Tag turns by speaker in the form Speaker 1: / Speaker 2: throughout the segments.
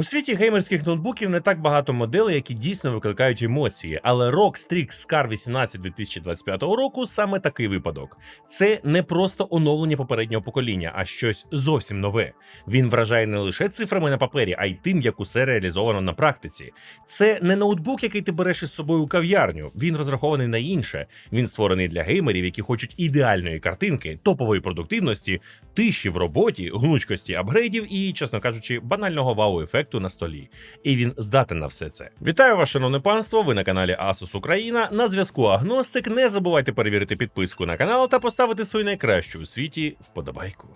Speaker 1: У світі геймерських ноутбуків не так багато моделей, які дійсно викликають емоції, але ROG Strix Scar 18 2025 року саме такий випадок. Це не просто оновлення попереднього покоління, а щось зовсім нове. Він вражає не лише цифрами на папері, а й тим, як усе реалізовано на практиці. Це не ноутбук, який ти береш із собою у кав'ярню. Він розрахований на інше. Він створений для геймерів, які хочуть ідеальної картинки, топової продуктивності, тиші в роботі, гнучкості апгрейдів і, чесно кажучи, банального вау-ефекту на столі. І він здатен на все це. Вітаю вас, шановне панство! Ви на каналі Asus Україна. На зв'язку Агностик. Не забувайте перевірити підписку на канал та поставити свою найкращу у світі вподобайку.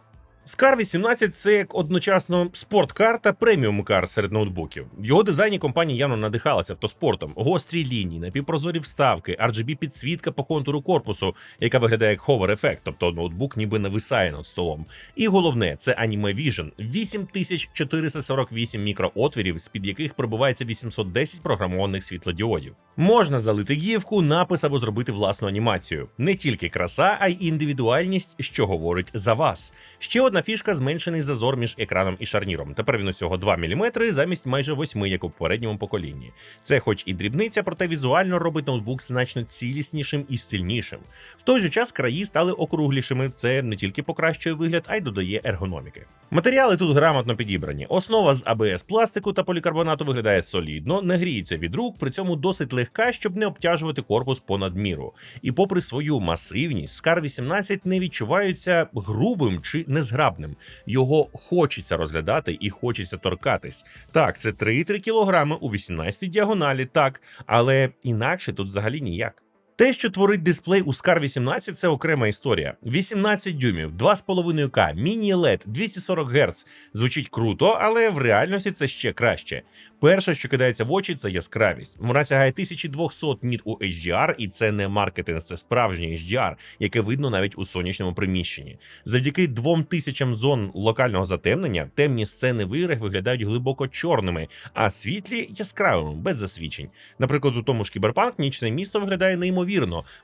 Speaker 1: Scar 18 це як одночасно спорткар та преміум кар серед ноутбуків. В його дизайні компанія явно надихалася автоспортом, гострі лінії, напівпрозорі вставки, RGB підсвітка по контуру корпусу, яка виглядає як ховер ефект, тобто ноутбук ніби нависає над столом. І головне, це Anime Vision 8448 мікроотвірів, з-під яких пробивається 810 програмованих світлодіодів. Можна залити гівку, напис або зробити власну анімацію. Не тільки краса, а й індивідуальність, що говорить за вас. Ще одна фішка зменшений зазор між екраном і шарніром. Тепер він усього 2 мм замість майже 8, як у попередньому поколінні. Це, хоч і дрібниця, проте візуально робить ноутбук значно ціліснішим і стильнішим. В той же час краї стали округлішими. Це не тільки покращує вигляд, а й додає ергономіки. Матеріали тут грамотно підібрані. Основа з ABS пластику та полікарбонату виглядає солідно, не гріється від рук, при цьому досить легка, щоб не обтяжувати корпус понад міру. І попри свою масивність, Scar 18 не відчувається грубим чи незграбним. Його хочеться розглядати і хочеться торкатись. Так, це 3,3 кілограми у 18 діагоналі, так, але інакше тут взагалі ніяк. Те, що творить дисплей у Scar 18, це окрема історія. 18 дюймів, 2,5К, міні-LED, 240 Гц. Звучить круто, але в реальності це ще краще. Перше, що кидається в очі, це яскравість. Вона сягає 1200 ніт у HDR, і це не маркетинг, це справжній HDR, яке видно навіть у сонячному приміщенні. Завдяки 2000 зон локального затемнення темні сцени в іграх виглядають глибоко чорними, а світлі яскравими, без засвідчень. Наприклад, у тому ж кіберпанк нічне місто виглядає неймовірно,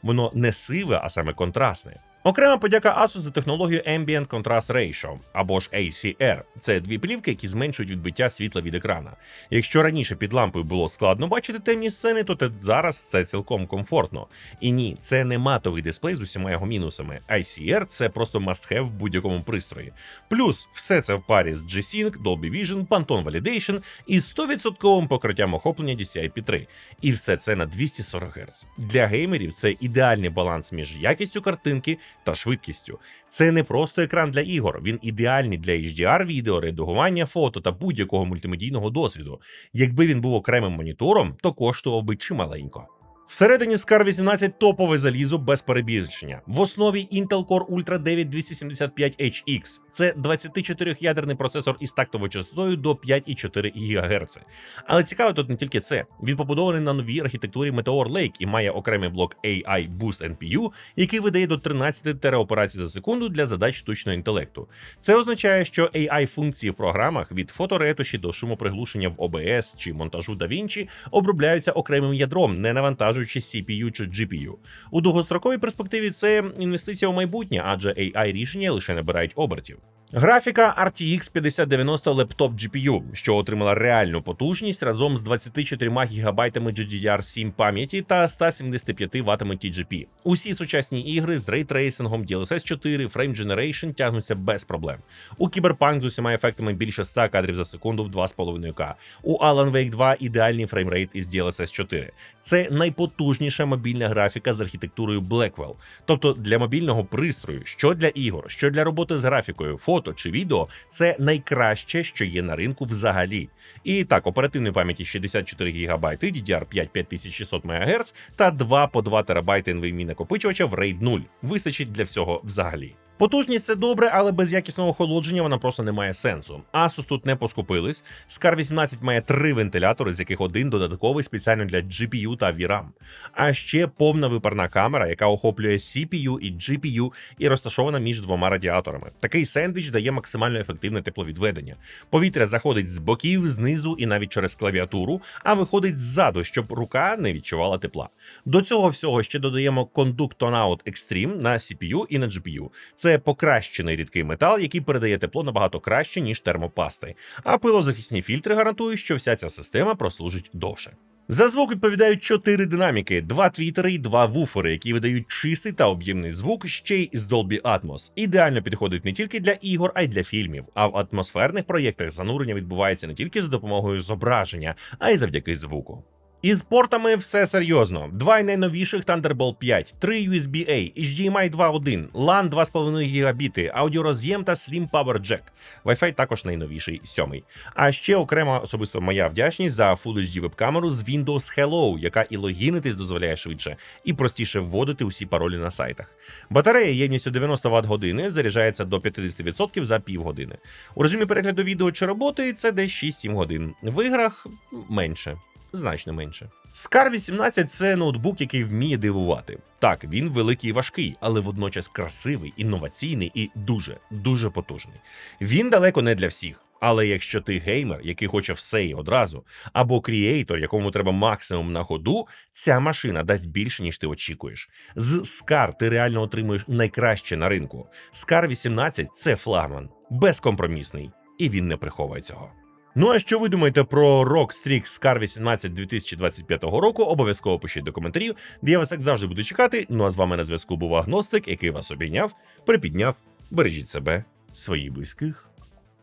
Speaker 1: воно не сиве, а саме контрастне. Окрема подяка Asus за технологію Ambient Contrast Ratio або ж ACR. Це дві плівки, які зменшують відбиття світла від екрана. Якщо раніше під лампою було складно бачити темні сцени, то зараз це цілком комфортно. І ні, це не матовий дисплей з усіма його мінусами. ICR це просто must-have в будь-якому пристрої. Плюс все це в парі з G-Sync, Dolby Vision, Pantone Validation і 100% покриттям охоплення DCI-P3. І все це на 240 Гц. Для геймерів це ідеальний баланс між якістю картинки та швидкістю. Це не просто екран для ігор, він ідеальний для HDR відео, редагування фото та будь-якого мультимедійного досвіду. Якби він був окремим монітором, то коштував би чималенько. Всередині Scar 18 топове залізо без перебільшення. В основі Intel Core Ultra 9 275HX. Це 24-ядерний процесор із тактовою частотою до 5,4 ГГц. Але цікаво тут не тільки це. Він побудований на новій архітектурі Meteor Lake і має окремий блок AI Boost NPU, який видає до 13 тераоперацій за секунду для задач штучного інтелекту. Це означає, що AI-функції в програмах від фоторетуші до шумоприглушення в OBS чи монтажу DaVinci обробляються окремим ядром, не навантажуючи CPU чи GPU. У довгостроковій перспективі це інвестиція у майбутнє, адже AI рішення лише набирають обертів. Графіка RTX 5090 Laptop GPU, що отримала реальну потужність разом з 24 ГБ GDDR7 пам'яті та 175 Вт TGP. Усі сучасні ігри з рейтрейсингом, DLSS 4, Frame Generation тягнуться без проблем. У Cyberpunk з усіма ефектами більше 100 кадрів за секунду в 2,5К. У Alan Wake 2 ідеальний фреймрейт із DLSS 4. Це найпотужніша мобільна графіка з архітектурою Blackwell. Тобто для мобільного пристрою, що для ігор, що для роботи з графікою, фото чи відео, це найкраще, що є на ринку взагалі. І так, оперативної пам'яті 64 ГБ, DDR5 5600 МГц та 2 по 2 ТБ NVMe накопичувача в RAID 0. Вистачить для всього взагалі. Потужність це добре, але без якісного охолодження вона просто не має сенсу. Asus тут не поскупились. Scar 18 має три вентилятори, з яких один додатковий спеціально для GPU та VRAM. А ще повна випарна камера, яка охоплює CPU і GPU і розташована між двома радіаторами. Такий сендвіч дає максимально ефективне тепловідведення. Повітря заходить з боків, знизу і навіть через клавіатуру, а виходить ззаду, щоб рука не відчувала тепла. До цього всього ще додаємо Conduct Tone Out Extreme на CPU і на GPU. Це Це покращений рідкий метал, який передає тепло набагато краще, ніж термопасти. А пилозахисні фільтри гарантують, що вся ця система прослужить довше. За звук відповідають чотири динаміки, два твітери і два вуфери, які видають чистий та об'ємний звук ще й з Dolby Atmos. Ідеально підходить не тільки для ігор, а й для фільмів. А в атмосферних проєктах занурення відбувається не тільки за допомогою зображення, а й завдяки звуку. Із портами все серйозно. Два найновіших Thunderbolt 5, три USB-A, HDMI 2.1, LAN 2,5 гігабіти, аудіороз'єм та Slim Power Jack. Wi-Fi також найновіший сьомий. А ще окремо особисто моя вдячність за Full HD веб-камеру з Windows Hello, яка і логінитись дозволяє швидше, і простіше вводити усі паролі на сайтах. Батарея ємністю 90 Вт години заряджається до 50% за півгодини. У режимі перегляду відео чи роботи це десь 6-7 годин. В іграх менше значно менше. Scar 18 це ноутбук, який вміє дивувати. Так, він великий і важкий, але водночас красивий, інноваційний і дуже, дуже потужний. Він далеко не для всіх. Але якщо ти геймер, який хоче все і одразу, або кріейтор, якому треба максимум на ходу, ця машина дасть більше, ніж ти очікуєш. З Scar ти реально отримуєш найкраще на ринку. Scar 18 це флагман, безкомпромісний, і він не приховує цього. Ну а що ви думаєте про ROG Strix Scar 18 2025 року? Обов'язково пишіть до коментарів, де я вас як завжди буду чекати. Ну а з вами на зв'язку був Агностик, який вас обійняв, припідняв. Бережіть себе, своїх близьких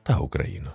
Speaker 1: та Україну.